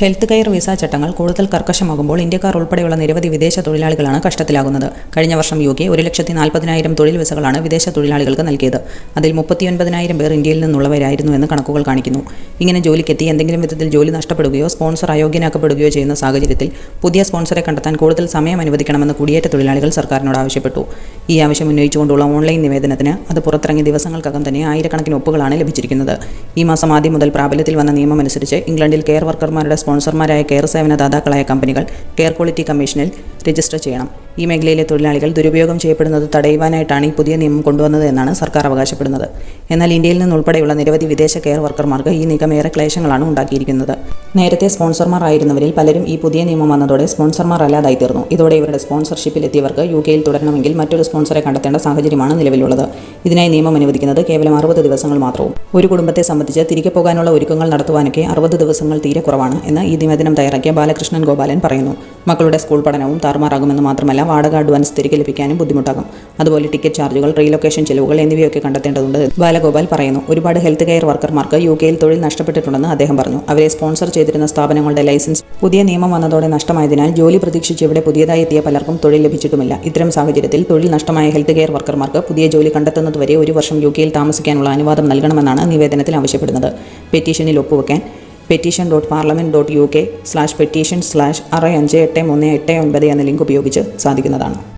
Health care visa ചട്ടങ്ങൾ കൂടുതൽ കർക്കശമാകുമ്പോൾ ഇന്ത്യക്കാർ ഉൾപ്പെടെയുള്ള നിരവധി വിദേശ തൊഴിലാളികളാണ് കഷ്ടത്തിലാകുന്നത്. കഴിഞ്ഞ വർഷം യു കെ ഒരു ലക്ഷത്തി നാൽപ്പതിനായിരം തൊഴിൽ വിസകളാണ് വിദേശ തൊഴിലാളികൾക്ക് നൽകിയത്. അതിൽ മുപ്പത്തിയൊൻപതിനായിരം പേർ ഇന്ത്യയിൽ നിന്നുള്ളവരായിരുന്നു എന്ന് കണക്കുകൾ കാണിക്കുന്നു. ഇങ്ങനെ ജോലിക്കെത്തി എന്തെങ്കിലും വിധത്തിൽ ജോലി നഷ്ടപ്പെടുകയോ സ്പോൺസർ അയോഗ്യനാക്കപ്പെടുകയോ ചെയ്യുന്ന സാഹചര്യത്തിൽ പുതിയ സ്പോൺസറെ കണ്ടെത്താൻ കൂടുതൽ സമയം അനുവദിക്കണമെന്ന് കുടിയേറ്റ തൊഴിലാളികൾ സർക്കാരിനോട് ആവശ്യപ്പെട്ടു. ഈ ആവശ്യം ഉന്നയിച്ചുകൊണ്ടുള്ള ഓൺലൈൻ നിവേദനത്തിന് അത് പുറത്തിറങ്ങിയ ദിവസങ്ങൾക്കകം തന്നെ ആയിരക്കണക്കിന് ഒപ്പുകളാണ് ലഭിച്ചിരിക്കുന്നത്. ഈ മാസം ആദ്യം മുതൽ പ്രാബല്യത്തിൽ വന്ന നിയമമനുസരിച്ച് ഇംഗ്ലണ്ടിൽ കെയർ വർക്കർമാരുടെ സ്പോൺസർമാരായ കെയർ സേവനദാതാക്കളായ കമ്പനികൾ കെയർ ക്വാളിറ്റി കമ്മീഷനിൽ രജിസ്റ്റർ ചെയ്യണം. ഈ മേഖലയിലെ തൊഴിലാളികൾ ദുരുപയോഗം ചെയ്യപ്പെടുന്നത് തടയുവാനായിട്ടാണ് ഈ പുതിയ നിയമം കൊണ്ടുവന്നത് എന്നാണ് സർക്കാർ അവകാശപ്പെടുന്നത്. എന്നാൽ ഇന്ത്യയിൽ നിന്നുൾപ്പെടെയുള്ള നിരവധി വിദേശ കെയർ വർക്കർമാർക്ക് ഈ നീക്കം ഏറെ ക്ലേശങ്ങളാണ് ഉണ്ടാക്കിയിരിക്കുന്നത്. നേരത്തെ സ്പോൺസർമാർ ആയിരുന്നവരിൽ പലരും ഈ പുതിയ നിയമം വന്നതോടെ സ്പോൺസർമാർ അല്ലാതായി തീർന്നു. ഇതോടെ ഇവരുടെ സ്പോൺസർഷിപ്പിൽ എത്തിയവർക്ക് യു കെയിൽ തുടരണമെങ്കിൽ മറ്റൊരു സ്പോൺസറെ കണ്ടെത്തേണ്ട സാഹചര്യമാണ് നിലവിലുള്ളത്. ഇതിനായി നിയമം അനുവദിക്കുന്നത് കേവലം അറുപത് ദിവസങ്ങൾ മാത്രവും. ഒരു കുടുംബത്തെ സംബന്ധിച്ച് തിരികെ പോകാനുള്ള ഒരുക്കങ്ങൾ നടത്തുവാനൊക്കെ അറുപത് ദിവസങ്ങൾ തീരെ കുറവാണ് എന്ന് ഈ നിവേദനം തയ്യാറാക്കിയ ബാലകൃഷ്ണൻ ഗോപാലൻ പറയുന്നു. മക്കളുടെ സ്കൂൾ പഠനവും താറുമാറാകുമെന്ന് മാത്രമല്ല വാടക അഡ്വാൻസ് തിരികെ ലഭിക്കാനും ബുദ്ധിമുട്ടാകും. അതുപോലെ ടിക്കറ്റ് ചാർജുകൾ റീലൊക്കേഷൻ ചെലവുകൾ എന്നിവയൊക്കെ കണ്ടെത്തേണ്ടതുണ്ട്. ബാലഗോപാൽ പറയുന്നു ഒരുപാട് ഹെൽത്ത് കെയർ വർക്കർമാർക്ക് യു കെയിൽ തൊഴിൽ നഷ്ടപ്പെട്ടിട്ടുണ്ടെന്ന് അദ്ദേഹം പറഞ്ഞു. അവരെ സ്പോൺസർ ചെയ്തിരുന്ന സ്ഥാപനങ്ങളുടെ ലൈസൻസ് പുതിയ നിയമം വന്നതോടെ നഷ്ടമായതിനാൽ ജോലി പ്രതീക്ഷിച്ച് ഇവിടെ പുതിയതായി എത്തിയ പലർക്കും തൊഴിൽ ലഭിച്ചിട്ടുമില്ല. ഇത്തരം സാഹചര്യത്തിൽ തൊഴിൽ നഷ്ടമായ ഹെൽത്ത് കെയർ വർക്കർമാർക്ക് പുതിയ ജോലി കണ്ടെത്തുന്നതുവരെ ഒരു വർഷം യു കെയിൽ താമസിക്കാനുള്ള അനുവാദം നൽകണമെന്നാണ് നിവേദനത്തിൽ ആവശ്യപ്പെടുന്നത്. പെറ്റീഷനിൽ ഒപ്പുവെക്കാൻ petition dot parliament dot U K slash petition slash ആറ് അഞ്ച് എട്ട് മൂന്ന് എട്ട് ഒൻപത് എന്ന ലിങ്ക് ഉപയോഗിച്ച് സാധിക്കുന്നതാണ്.